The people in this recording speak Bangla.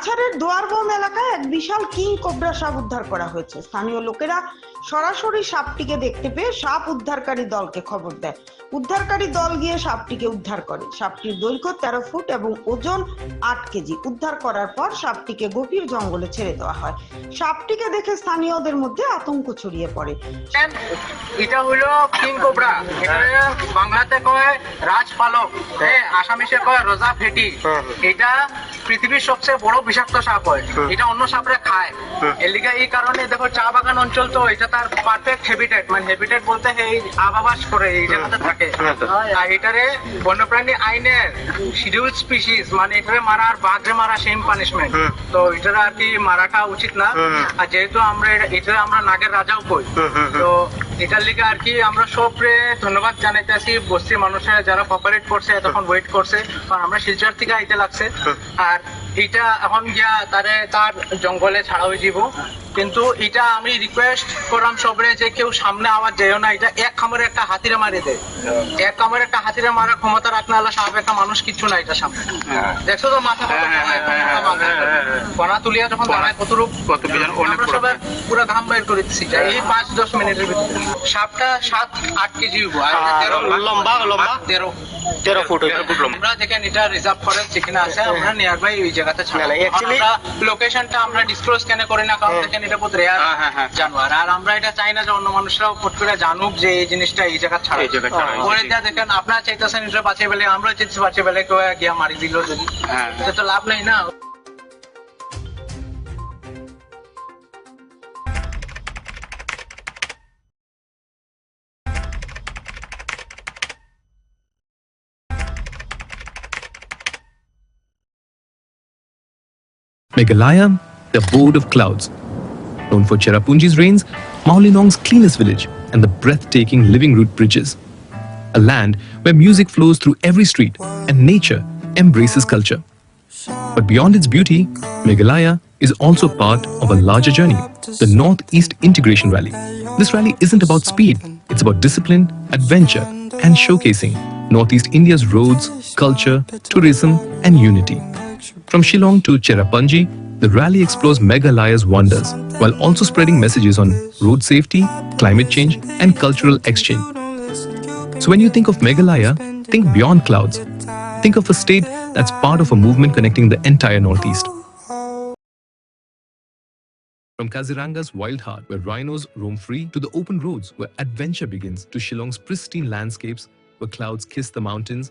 কাছাড়ের দোয়ারবন এলাকায় এক বিশাল কিং কোবরা সাপ উদ্ধার করা হয়েছে। স্থানীয় লোকেরা সরাসরি সাপটিকে দেখতে পেয়ে সাপ উদ্ধারকারী দলকে খবর দেয়। উদ্ধারকারী দল গিয়ে সাপটিকে উদ্ধার করে। সাপটির দৈর্ঘ্য তেরো ফুট এবং ওজন আট কেজি। উদ্ধার করার পর সাপটিকে গভীর জঙ্গলে ছেড়ে দেওয়া হয়। সাপটিকে দেখে স্থানীয়দের মধ্যে আতঙ্ক ছড়িয়ে পড়ে। এটা হলো কিং কোবরা। বাংলাতে কয় রাজপালক। হ্যাঁ আসামিসে কয় রোজা ফেটি। এটা পৃথিবীর সবচেয়ে বড় বিষাক্ত সাপ হয়। এটা অন্য সাপরে খায়। এর লিগে এই কারণে দেখো চা বাগান অঞ্চল তো এটা তার পারফেক্ট হ্যাবিটেট মানে হ্যাবিটেট বলতে এই আবাবাস করে এই জায়গাতে থাকে। আর এটারে বন্যপ্রাণী আইনের শিডিউল স্পিসিস মানে এটারে মারার বাঘরে মারা সেম পানিশমেন্ট তো এটারে আর কি মারাটা উচিত না। আর যেহেতু আমরা এটা- এটারে আমরা নাগের রাজাও কই। তো এটার লিগে আর কি আমরা সবরে ধন্যবাদ জানাইতেছি। বস্তির মানুষের যারা কোঅপারেট করছে এতক্ষণ ওয়েট করছে। কারণ আমরা শিলচর থেকে আইতে লাগছে। আর এটা এখন গিয়া তারে তার জঙ্গলে ছাড়া হয়ে যাব কিন্তু এটা আমি রিকোয়েস্ট করলাম সবরে যে কেউ সামনে আওয়াজ যেও না। এটা এক খামারে একটা হাতিরে মারি দেয়। এক খামারে একটা হাতিরে মারার ক্ষমতা রাখলে আল্লাহ সাহেব একটা মানুষ কিচ্ছু না এটা সামনে। দেখছ তো মাথা কণা তুলিয়া যখন দাঁড়ায় কত রূপ? কত আমরা। সবাই পুরো করে দিচ্ছি। এই পাঁচ দশ মিনিটের ভিতরে। সাপটা সাত আট কেজি আর লম্বা, লম্বা? তেরো। ফুট আমরা দেখেন এটা রিজার্ভ ফরেস্ট যেখানে আছে আমরা নিয়ার বাই ওই জায়গাতে ছাড়া না, না, লোকেশনটা আমরা ডিসক্লোজ কেন করি না? কারণ দেখেন এটা বহুত রেয়ার হ্যাঁ, হ্যাঁ, হ্যাঁ। জানোয়ার। আর আমরা এটা চাই না যে অন্য মানুষরাও ফট করে জানুক যে এই জিনিসটা এই জায়গা ছাড়া। দেখেন আপনারা চাইতেছেন এটা বেলে আমরা চাইতেছি বাঁচিয়ে বেলে কেউ গিয়া মারি দিল যদি। হ্যাঁ। তো লাভ নাই না। Meghalaya, the abode of clouds. Known for Cherrapunji's rains, Maulinong's cleanest village, and the breathtaking living root bridges. A land where music flows through every street and nature embraces culture. But beyond its beauty, Meghalaya is also part of a larger journey, the Northeast Integration Rally. This rally isn't about speed, it's about discipline, adventure, and showcasing Northeast India's roads, culture, tourism, and unity. From Shillong to Cherrapunji, the rally explores Meghalaya's wonders while also spreading messages on road safety, climate change, and cultural exchange. So when you think of Meghalaya, think beyond clouds. Think of a state that's part of a movement connecting the entire Northeast. From Kaziranga's wild heart, where rhinos roam free, to the open roads where adventure begins, to Shillong's pristine landscapes, where clouds kiss the mountains